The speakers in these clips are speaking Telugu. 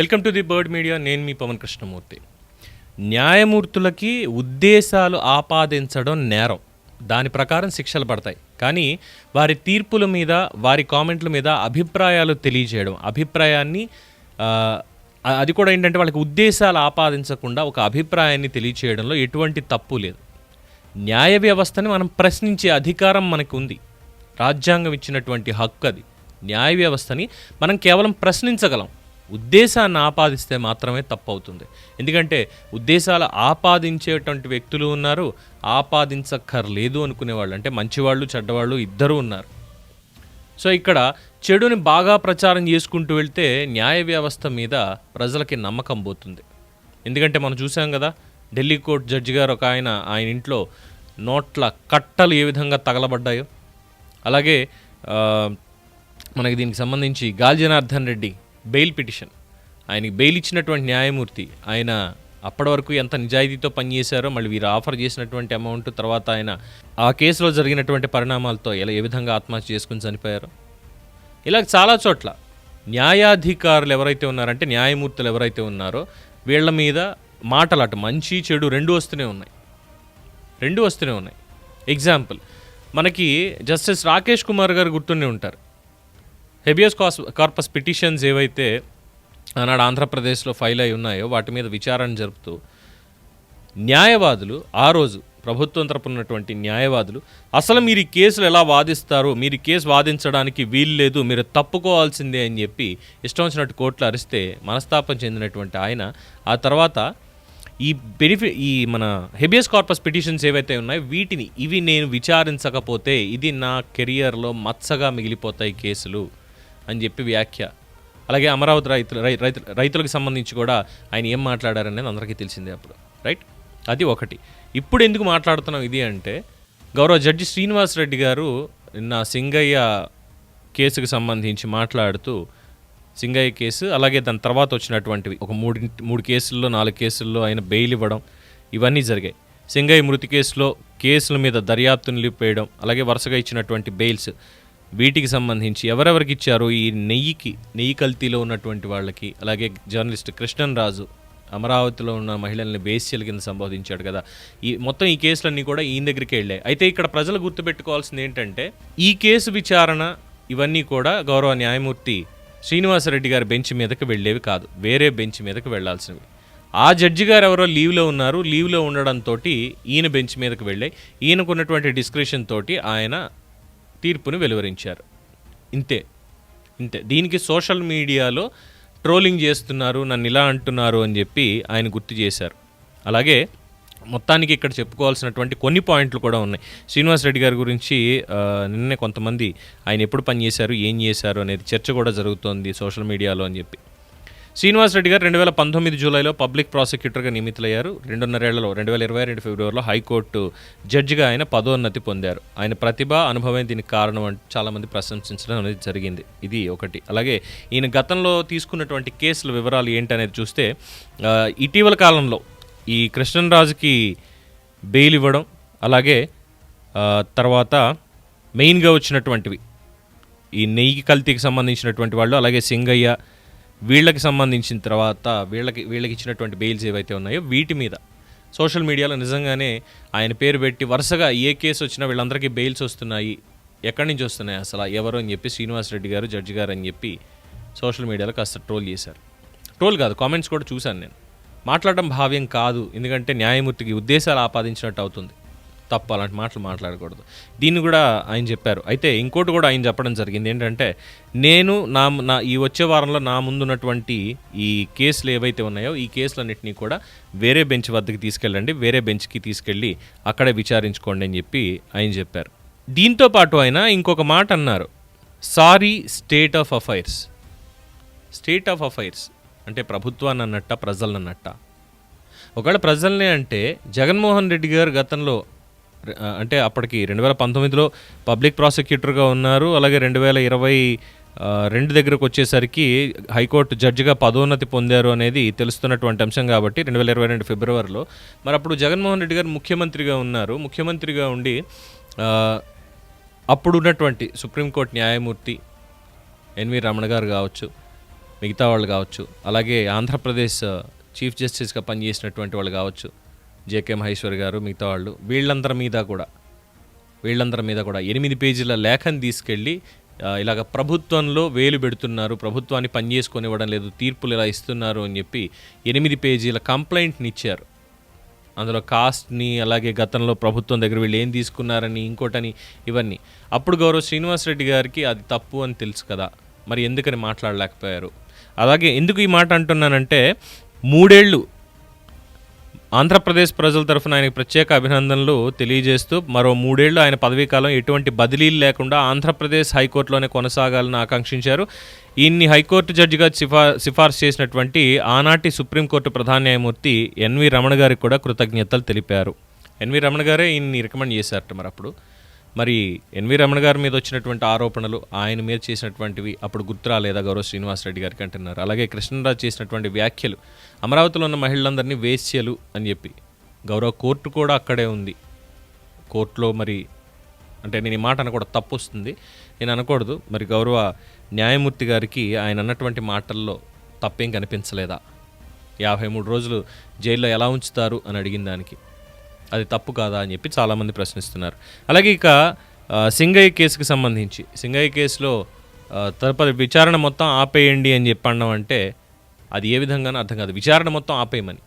Welcome to the bird media. నేను మీ పవన్ కృష్ణమూర్తి. న్యాయమూర్తులకి ఉద్దేశాలు ఆపాదించడం నేరం. దాని ప్రకారం శిక్షలు పడతాయి. కానీ వారి తీర్పుల మీద వారి కామెంట్ల మీద అభిప్రాయాలు తెలియజేయడం అభిప్రాయాన్ని అది కూడా ఏంటంటే వాళ్ళకి ఉద్దేశాలు ఆపాదించకుండా ఒక అభిప్రాయాన్ని తెలియచేయడంలో ఎటువంటి తప్పు లేదు. న్యాయ వ్యవస్థని మనం ప్రశ్నించే అధికారం మనకు ఉంది రాజ్యాంగం ఇచ్చినటువంటి హక్కు అది. న్యాయ వ్యవస్థని మనం కేవలం ప్రశ్నించగలం. ఉద్దేశాన్ని ఆపాదిస్తే మాత్రమే తప్పు అవుతుంది ఎందుకంటే ఉద్దేశాలు ఆపాదించేటువంటి వ్యక్తులు ఉన్నారు ఆపాదించక్కర్లేదు అనుకునేవాళ్ళు. అంటే మంచివాళ్ళు చెడ్డవాళ్ళు ఇద్దరు ఉన్నారు. సో ఇక్కడ చెడుని బాగా ప్రచారం చేసుకుంటూ వెళ్తే న్యాయ వ్యవస్థ మీద ప్రజలకి నమ్మకం పోతుంది. ఎందుకంటే మనం చూసాం కదా ఢిల్లీ కోర్టు జడ్జి గారు ఒక ఆయన ఆయన ఇంట్లో నోట్ల కట్టలు ఏ విధంగా తగలబడ్డాయో. అలాగే మనకి దీనికి సంబంధించి గాలి జనార్దన్ రెడ్డి బెయిల్ పిటిషన్. ఆయనకి బెయిల్ ఇచ్చినటువంటి న్యాయమూర్తి ఆయన అప్పటి వరకు ఎంత నిజాయితీతో పనిచేశారో మళ్ళీ వీరు ఆఫర్ చేసినటువంటి అమౌంట్ తర్వాత ఆయన ఆ కేసులో జరిగినటువంటి పరిణామాలతో ఎలా ఏ విధంగా ఆత్మహత్య చేసుకుని చనిపోయారో. ఇలా చాలా చోట్ల న్యాయాధికారులు ఎవరైతే ఉన్నారంటే న్యాయమూర్తులు ఎవరైతే ఉన్నారో వీళ్ళ మీద మాటలు అటు మంచి చెడు రెండు వస్తూనే ఉన్నాయి. రెండు వస్తూనే ఉన్నాయి. ఎగ్జాంపుల్ మనకి జస్టిస్ రాకేష్ కుమార్ గారు గుర్తుండే ఉంటారు. హెబియస్ కాస్ కార్పస్ పిటిషన్స్ ఏవైతే ఆనాడు ఆంధ్రప్రదేశ్లో ఫైల్ అయి ఉన్నాయో వాటి మీద విచారణ జరుపుతూ న్యాయవాదులు ఆ రోజు ప్రభుత్వం తరపున ఉన్నటువంటి న్యాయవాదులు అసలు మీరు ఈ కేసులు ఎలా వాదిస్తారు? మీరు ఈ కేసు వాదించడానికి వీలు లేదు మీరు తప్పుకోవాల్సిందే అని చెప్పి ఇష్టం వచ్చినట్టు కోర్టులు అరిస్తే మనస్తాపం చెందినటువంటి ఆయన. ఆ తర్వాత ఈ బెనిఫిట్ ఈ మన హెబియస్ కార్పస్ పిటిషన్స్ ఏవైతే ఉన్నాయో వీటిని ఇవి నేను విచారించకపోతే ఇది నా కెరియర్లో మచ్చగా మిగిలిపోతాయి కేసులు. అని చెప్పి వ్యాఖ్య. అలాగే అమరావతి రైతులు రైతు రైతులకు సంబంధించి కూడా ఆయన ఏం మాట్లాడారనేది అందరికీ తెలిసిందే అప్పుడు. రైట్? అది ఒకటి. ఇప్పుడు ఎందుకు మాట్లాడుతున్నాం ఇది అంటే గౌరవ జడ్జి శ్రీనివాస్ రెడ్డి గారు నిన్న సింగయ్య కేసుకు సంబంధించి మాట్లాడుతూ సింగయ్య కేసు అలాగే దాని తర్వాత వచ్చినటువంటివి ఒక మూడు మూడు కేసుల్లో నాలుగు కేసుల్లో ఆయన బెయిల్ ఇవ్వడం ఇవన్నీ జరిగాయి. సింగయ్య మృతి కేసులో కేసుల మీద దర్యాప్తు నిలిపేయడం అలాగే వరుసగా ఇచ్చినటువంటి బెయిల్స్ వీటికి సంబంధించి ఎవరెవరికి ఇచ్చారో ఈ నెయ్యికి నెయ్యి కల్తీలో ఉన్నటువంటి వాళ్ళకి అలాగే జర్నలిస్ట్ కృష్ణన్ రాజు అమరావతిలో ఉన్న మహిళల్ని బేస్యల కింద సంబోధించాడు కదా. ఈ మొత్తం ఈ కేసులన్నీ కూడా ఈయన దగ్గరికి వెళ్ళాయి. అయితే ఇక్కడ ప్రజలు గుర్తుపెట్టుకోవాల్సింది ఏంటంటే ఈ కేసు విచారణ ఇవన్నీ కూడా గౌరవ న్యాయమూర్తి శ్రీనివాసరెడ్డి గారి బెంచ్ మీదకి వెళ్ళేవి కాదు. వేరే బెంచ్ మీదకి వెళ్ళాల్సినవి. ఆ జడ్జి గారు ఎవరో లీవ్లో ఉన్నారు. లీవ్లో ఉండడంతో ఈయన బెంచ్ మీదకి వెళ్ళాయి. ఈయనకున్నటువంటి డిస్క్రిషన్ డిస్క్రిప్షన్ తోటి ఆయన తీర్పును వెలువరించారు. ఇంతే. ఇంతే. దీనికి సోషల్ మీడియాలో ట్రోలింగ్ చేస్తున్నారు నన్ను ఇలా అంటున్నారు అని చెప్పి ఆయన గుర్తు చేశారు. అలాగే మొత్తానికి ఇక్కడ చెప్పుకోవాల్సినటువంటి కొన్ని పాయింట్లు కూడా ఉన్నాయి. శ్రీనివాస్ రెడ్డి గారి గురించి నిన్నే కొంతమంది ఆయన ఎప్పుడు పనిచేశారు ఏం చేశారు అనేది చర్చ కూడా జరుగుతోంది సోషల్ మీడియాలో అని చెప్పి. శ్రీనివాస్ రెడ్డి గారు రెండు వేల పంతొమ్మిది జూలైలో పబ్లిక్ ప్రాసిక్యూటర్గా నియమితులయ్యారు. రెండున్నరేళ్ళలో రెండు వేల ఇరవై రెండు ఫిబ్రవరిలో హైకోర్టు జడ్జిగా ఆయన పదోన్నతి పొందారు. ఆయన ప్రతిభ అనుభవం దీనికి కారణం అంటే చాలామంది ప్రశంసించడం అనేది జరిగింది. ఇది ఒకటి. అలాగే ఈయన గతంలో తీసుకున్నటువంటి కేసుల వివరాలు ఏంటనేది చూస్తే ఇటీవల కాలంలో ఈ కృష్ణరాజుకి బెయిల్ ఇవ్వడం అలాగే తర్వాత మెయిన్గా వచ్చినటువంటివి ఈ నెయ్యి కల్తీకి సంబంధించినటువంటి వాళ్ళు అలాగే సింగయ్య వీళ్ళకి సంబంధించిన తర్వాత వీళ్ళకి వీళ్ళకి ఇచ్చినటువంటి బెయిల్స్ ఏవైతే ఉన్నాయో వీటి మీద. సోషల్ మీడియాలో నిజంగానే ఆయన పేరు పెట్టి వరుసగా ఏ కేసు వచ్చినా వీళ్ళందరికీ బెయిల్స్ వస్తున్నాయి. ఎక్కడి నుంచి వస్తున్నాయి అసలు? ఎవరు అని చెప్పి శ్రీనివాస్ రెడ్డి గారు జడ్జి గారు అని చెప్పి సోషల్ మీడియాలో కాస్త ట్రోల్ చేశారు. ట్రోల్ కాదు కామెంట్స్ కూడా చూశాను నేను. మాట్లాడడం భావ్యం కాదు ఎందుకంటే న్యాయమూర్తికి ఉద్దేశాలు ఆపాదించినట్టు అవుతుంది. తప్పు అలాంటి మాటలు మాట్లాడకూడదు. దీన్ని కూడా ఆయన చెప్పారు. అయితే ఇంకోటి కూడా ఆయన చెప్పడం జరిగింది. ఏంటంటే నేను నా నా ఈ వచ్చే వారంలో నా ముందున్నటువంటి ఈ కేసులు ఏవైతే ఉన్నాయో ఈ కేసులన్నింటినీ కూడా వేరే బెంచ్ వద్దకు తీసుకెళ్ళండి వేరే బెంచ్కి తీసుకెళ్ళి అక్కడే విచారించుకోండి అని చెప్పి ఆయన చెప్పారు. దీంతో పాటు ఆయన ఇంకొక మాట అన్నారు. Sorry state of affairs state of affairs అంటే ప్రభుత్వాన్ని అన్నట్ట ప్రజలను అన్నట్ట ఒకవేళ ప్రజల్ని అంటే జగన్మోహన్ రెడ్డి గారు గతంలో అంటే అప్పటికి రెండు వేల పంతొమ్మిదిలో పబ్లిక్ ప్రాసిక్యూటర్గా ఉన్నారు. అలాగే రెండు వేల ఇరవై రెండు దగ్గరకు వచ్చేసరికి హైకోర్టు జడ్జిగా పదోన్నతి పొందారు అనేది తెలుస్తున్నటువంటి అంశం కాబట్టి రెండు వేల ఇరవై రెండు ఫిబ్రవరిలో. మరి అప్పుడు జగన్మోహన్ రెడ్డి గారు ముఖ్యమంత్రిగా ఉన్నారు. ముఖ్యమంత్రిగా ఉండి అప్పుడున్నటువంటి అప్పుడు ఉన్నటువంటి సుప్రీంకోర్టు న్యాయమూర్తి ఎన్వి రమణ గారు కావచ్చు మిగతా వాళ్ళు కావచ్చు అలాగే ఆంధ్రప్రదేశ్ చీఫ్ జస్టిస్గా పనిచేసినటువంటి వాళ్ళు కావచ్చు జేకే మహేశ్వర్ గారు మిగతా వాళ్ళు వీళ్ళందరి మీద కూడా వీళ్ళందరి మీద కూడా ఎనిమిది పేజీల లేఖను తీసుకెళ్ళి ఇలాగ ప్రభుత్వంలో వేలు పెడుతున్నారు ప్రభుత్వాన్ని పనిచేసుకొని ఇవ్వడం లేదు తీర్పులు ఇలా ఇస్తున్నారు అని చెప్పి ఎనిమిది పేజీల కంప్లైంట్ని ఇచ్చారు. అందులో కాస్ట్ని అలాగే గతంలో ప్రభుత్వం దగ్గర వీళ్ళు ఏం తీసుకున్నారని ఇంకోటని ఇవన్నీ. అప్పుడు గౌరవ శ్రీనివాసరెడ్డి గారికి అది తప్పు అని తెలుసు కదా మరి ఎందుకని మాట్లాడలేకపోయారు? అలాగే ఎందుకు ఈ మాట అంటున్నానంటే మూడేళ్ళు ఆంధ్రప్రదేశ్ ప్రజల తరఫున ఆయనకు ప్రత్యేక అభినందనలు తెలియజేస్తూ మరో మూడేళ్ళు ఆయన పదవీకాలం ఎటువంటి బదిలీలు లేకుండా ఆంధ్రప్రదేశ్ హైకోర్టులోనే కొనసాగాలని ఆకాంక్షించారు. ఈయన్ని హైకోర్టు జడ్జిగా సిఫా సిఫార్సు చేసినటువంటి ఆనాటి సుప్రీంకోర్టు ప్రధాన న్యాయమూర్తి ఎన్వి రమణ గారికి కూడా కృతజ్ఞతలు తెలిపారు. ఎన్వి రమణ గారే ఈయన్ని రికమెండ్ చేశారట మరి అప్పుడు. మరి ఎన్వి రమణ గారి మీద వచ్చినటువంటి ఆరోపణలు ఆయన మీద చేసినటువంటివి అప్పుడు గుర్తురాలేదా గౌరవ శ్రీనివాసరెడ్డి గారికి అంటున్నారు అలాగే కృష్ణరాజు చేసినటువంటి వ్యాఖ్యలు అమరావతిలో ఉన్న మహిళలందరినీ వేశ్యలు అని చెప్పి. గౌరవ కోర్టు కూడా అక్కడే ఉంది. కోర్టులో మరి అంటే నేను ఈ మాట అనకూడదు తప్పు వస్తుంది. నేను అనకూడదు. మరి గౌరవ న్యాయమూర్తి గారికి ఆయన అన్నటువంటి మాటల్లో తప్పేం కనిపించలేదా? యాభై మూడు రోజులు జైల్లో ఎలా ఉంచుతారు అని అడిగిన దానికి. అది తప్పు కాదా అని చెప్పి చాలామంది ప్రశ్నిస్తున్నారు. అలాగే ఇక సింగయ్య కేసుకి సంబంధించి సింగయ్య కేసులో తదుపరి విచారణ మొత్తం ఆపేయండి అని చెప్పి అంటే అది ఏ విధంగానూ అర్థం కాదు. విచారణ మొత్తం ఆపేయమని.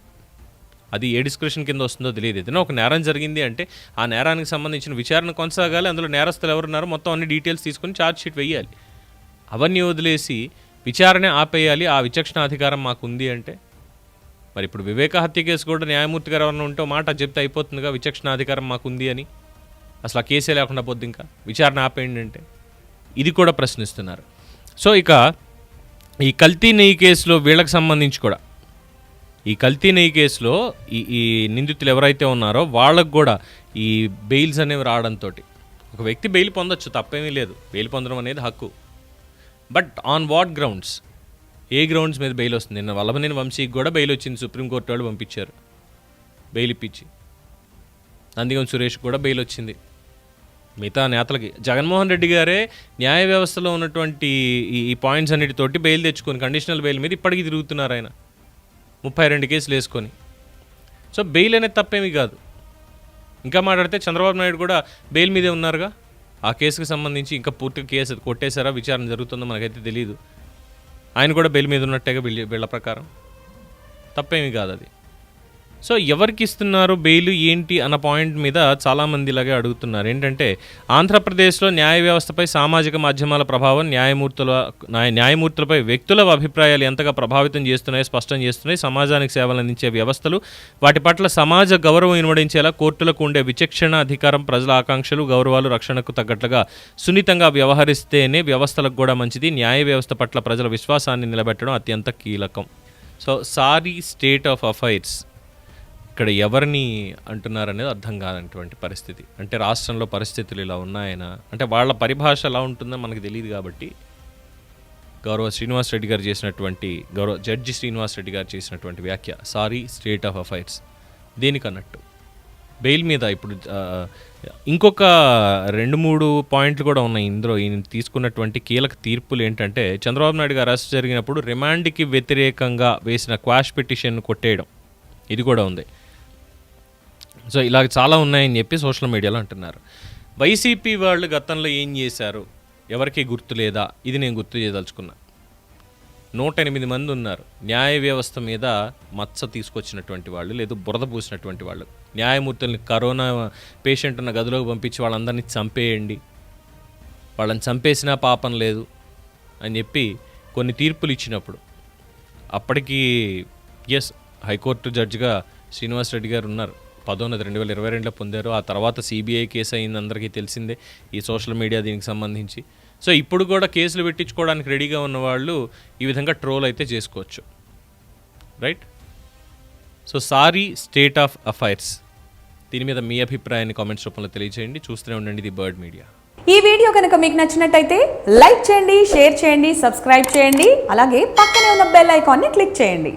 అది ఏ డిస్క్రిప్షన్ కింద వస్తుందో తెలియదు. ఏదైనా ఒక నేరం జరిగింది అంటే ఆ నేరానికి సంబంధించిన విచారణ కొనసాగాలి అందులో నేరస్తులు ఎవరున్నారో మొత్తం అన్ని డీటెయిల్స్ తీసుకొని ఛార్జ్ షీట్ వేయాలి. అవన్నీ వదిలేసి విచారణ ఆపేయాలి. ఆ విచక్షణ అధికారం మాకు ఉంది అంటే మరి ఇప్పుడు వివేక హత్య కేసు కూడా న్యాయమూర్తి గారు ఎవరైనా ఉంటే మాట చెప్తే అయిపోతుందిగా విచక్షణాధికారం మాకు ఉంది అని. అసలు ఆ కేసే లేకుండా పోద్ది ఇంకా. విచారణ ఆపేయండి అంటే. ఇది కూడా ప్రశ్నిస్తున్నారు. సో ఇక ఈ కల్తీ నెయ్యి కేసులో వీళ్ళకి సంబంధించి కూడా ఈ కల్తీ నెయ్యి కేసులో ఈ ఈ నిందితులు ఎవరైతే ఉన్నారో వాళ్ళకు కూడా ఈ బెయిల్స్ అనేవి రావడంతో ఒక వ్యక్తి బెయిల్ పొందొచ్చు తప్పేమీ లేదు. బెయిల్ పొందడం అనేది హక్కు. But on what grounds? A grounds మీద బెయిల్ వస్తుంది? నిన్న వల్లభనేని వంశీకి కూడా బెయిల్ వచ్చింది. సుప్రీంకోర్టు వాళ్ళు పంపించారు. బెయిల్ ఇప్పించి. నందిగం సురేష్ కూడా బెయిల్ వచ్చింది. మిగతా నేతలకి. జగన్మోహన్ రెడ్డి గారే న్యాయ వ్యవస్థలో ఉన్నటువంటి ఈ పాయింట్స్ అన్నిటితోటి బెయిల్ తెచ్చుకొని కండిషనల్ బెయిల్ మీద ఇప్పటికీ తిరుగుతున్నారు ఆయన. ముప్పై రెండు కేసులు వేసుకొని. సో బెయిల్ అనేది తప్పేమీ కాదు. ఇంకా మాట్లాడితే చంద్రబాబు నాయుడు కూడా బెయిల్ మీదే ఉన్నారుగా? ఆ కేసుకు సంబంధించి ఇంకా పూర్తిగా కేసు కొట్టేశారా? విచారణ జరుగుతుందో మనకైతే తెలియదు ఆయన కూడా బెయిల్ మీద ఉన్నట్టేగా బిల్ బిళ్ళ ప్రకారం. తప్పేమీ కాదు అది సో ఎవరికి ఇస్తున్నారు బెయిల్ ఏంటి అన్న పాయింట్ మీద చాలామంది ఇలాగే అడుగుతున్నారు. ఏంటంటే ఆంధ్రప్రదేశ్లో న్యాయ వ్యవస్థపై సామాజిక మాధ్యమాల ప్రభావం న్యాయమూర్తుల న్యాయ- న్యాయమూర్తులపై వ్యక్తుల అభిప్రాయాలు ఎంతగా ప్రభావితం చేస్తున్నాయో స్పష్టం చేస్తున్నాయి సమాజానికి సేవలు అందించే వ్యవస్థలు వాటి పట్ల సమాజ గౌరవం ఇనుమడించేలా కోర్టులకు ఉండే విచక్షణ అధికారం ప్రజల ఆకాంక్షలు గౌరవాలు రక్షణకు తగ్గట్లుగా సున్నితంగా వ్యవహరిస్తేనే వ్యవస్థలకు కూడా మంచిది. న్యాయ వ్యవస్థ పట్ల ప్రజల విశ్వాసాన్ని నిలబెట్టడం అత్యంత కీలకం. So sorry state of affairs. ఇక్కడ ఎవరిని అంటున్నారనేది అర్థం కానటువంటి పరిస్థితి. అంటే రాష్ట్రంలో పరిస్థితులు ఇలా ఉన్నాయనా? అంటే వాళ్ళ పరిభాష ఎలా ఉంటుందో మనకు తెలియదు కాబట్టి గౌరవ శ్రీనివాస్ రెడ్డి గారు చేసినటువంటి గౌరవ జడ్జి శ్రీనివాస్ రెడ్డి గారు చేసినటువంటి వ్యాఖ్య సారీ స్టేట్ ఆఫ్ అఫైర్స్ దేనికన్నట్టు. బెయిల్ మీద ఇప్పుడు ఇంకొక రెండు మూడు పాయింట్లు కూడా ఉన్నాయి ఇందులో. ఈయన తీసుకున్నటువంటి కీలక తీర్పులు ఏంటంటే చంద్రబాబు నాయుడు గారు అరెస్ట్ జరిగినప్పుడు రిమాండ్కి వ్యతిరేకంగా వేసిన క్వాష్ పిటిషన్ కొట్టేయడం. ఇది కూడా ఉంది. సో ఇలా చాలా ఉన్నాయని చెప్పి సోషల్ మీడియాలో అంటున్నారు. వైసీపీ వాళ్ళు గతంలో ఏం చేశారు? ఎవరికి గుర్తు లేదా? ఇది నేను గుర్తు చేయదలుచుకున్నా. నూట ఎనిమిది మంది ఉన్నారు. న్యాయ వ్యవస్థ మీద మచ్చ తీసుకొచ్చినటువంటి వాళ్ళు లేదు బురద పూసినటువంటి వాళ్ళు. న్యాయమూర్తుల్ని కరోనా పేషెంట్ ఉన్న గదిలోకి పంపించి వాళ్ళందరినీ చంపేయండి. వాళ్ళని చంపేసినా పాపం లేదు అని చెప్పి కొన్ని తీర్పులు ఇచ్చినప్పుడు అప్పటికి ఎస్ హైకోర్టు జడ్జిగా శ్రీనివాస్ రెడ్డి గారు ఉన్నారు. పదోన్నది రెండు వేల ఇరవై రెండులో పొందారు. ఆ తర్వాత సిబిఐ కేసు అయింది అందరికీ తెలిసిందే ఈ సోషల్ మీడియా దీనికి సంబంధించి. సో ఇప్పుడు కూడా కేసులు పెట్టించుకోవడానికి రెడీగా ఉన్న వాళ్ళు ఈ విధంగా ట్రోల్ అయితే చేసుకోవచ్చు. Right? So sorry state of affairs. దీని మీద మీ అభిప్రాయాన్ని కామెంట్స్ రూపంలో తెలియజేయండి. చూస్తూనే ఉండండి ది బర్డ్ మీడియా. ఈ వీడియో కనుక మీకు నచ్చినట్టయితే లైక్ చేయండి షేర్ చేయండి సబ్స్క్రైబ్ చేయండి అలాగే పక్కనే ఉన్న బెల్ ఐకాన్ని క్లిక్ చేయండి.